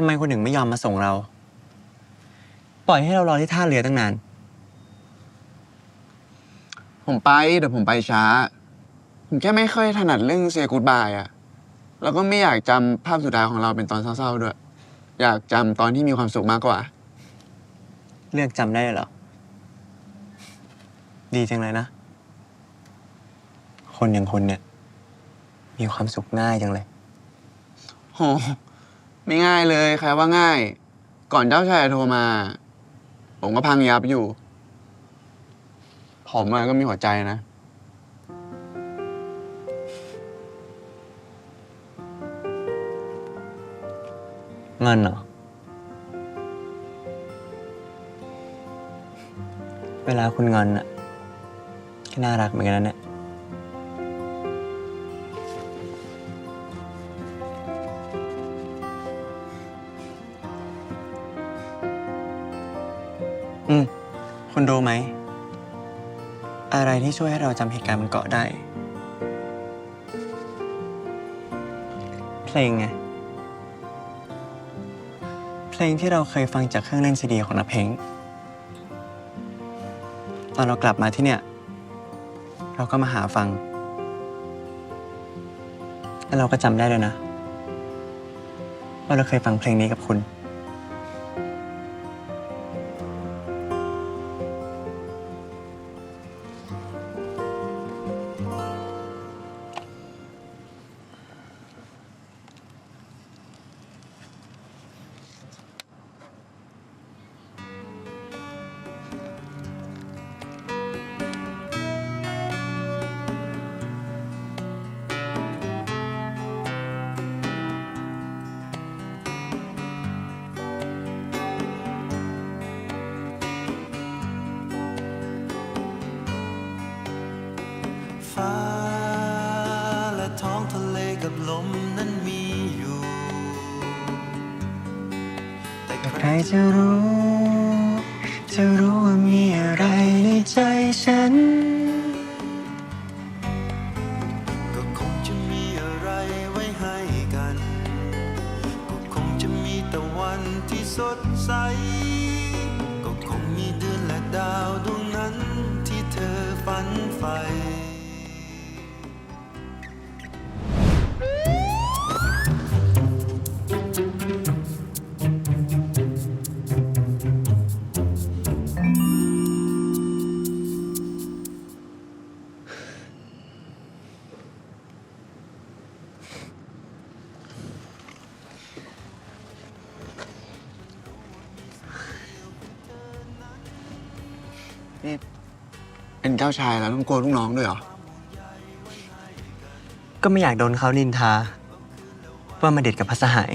ทำไมคุณถึงไม่ยอมมาส่งเรา ปล่อยให้เรารอที่ท่าเรือตั้งนาน ผมไปแต่ผมไปช้า ผมแค่ไม่ค่อยถนัดเรื่องเซ y g กู d บายอะแล้วก็ไม่อยากจำภาพสุดท้ายของเราเป็นตอนเศร้าๆด้วย อยากจำตอนที่มีความสุขมากกว่า เลือกจำได้เหรอ ดีจังเลยนะ คนอย่างคุณเนี่ย มีความสุขง่ายจังเลย โห ไม่ง่ายเลยใครว่าง่าย ก่อนเจ้าชายโทรมา ผมก็พังยับอยู่ ผมอะก็มีหัวใจนะ เงินเหรอ เวลาคุณเงินอะก็น่ารักเหมือนกันนะเนี่ย อืม คุณรู้ไหม อะไรที่ช่วยให้เราจำเหตุการณ์บนเกาะได้ เพลงไง เพลงที่เราเคยฟังจากเครื่องเล่นซีดีของนาเพลง ตอนเรากลับมาที่เนี่ย เราก็มาหาฟัง แล้วเราก็จำได้เลยนะ ว่าเราเคยฟังเพลงนี้กับคุณ ท้องทะเลกับลมนั้นมีอยู่แต่ใครรจะรู้ จะรู้ว่ามีอะไรในใจฉัน ก็คงจะมีอะไรไว้ให้กัน ก็คงจะมีแต่วันที่สดใส ก็คงมีเดือนและดาวดวงนั้นที่เธอฝันใฝ่ นี่เป็นเจ้าชายแล้วต้องกลัวลูกน้องด้วยเหรอ ก็ไม่อยากโดนเขานินทา ว่ามาเด็ดกับพระสหาย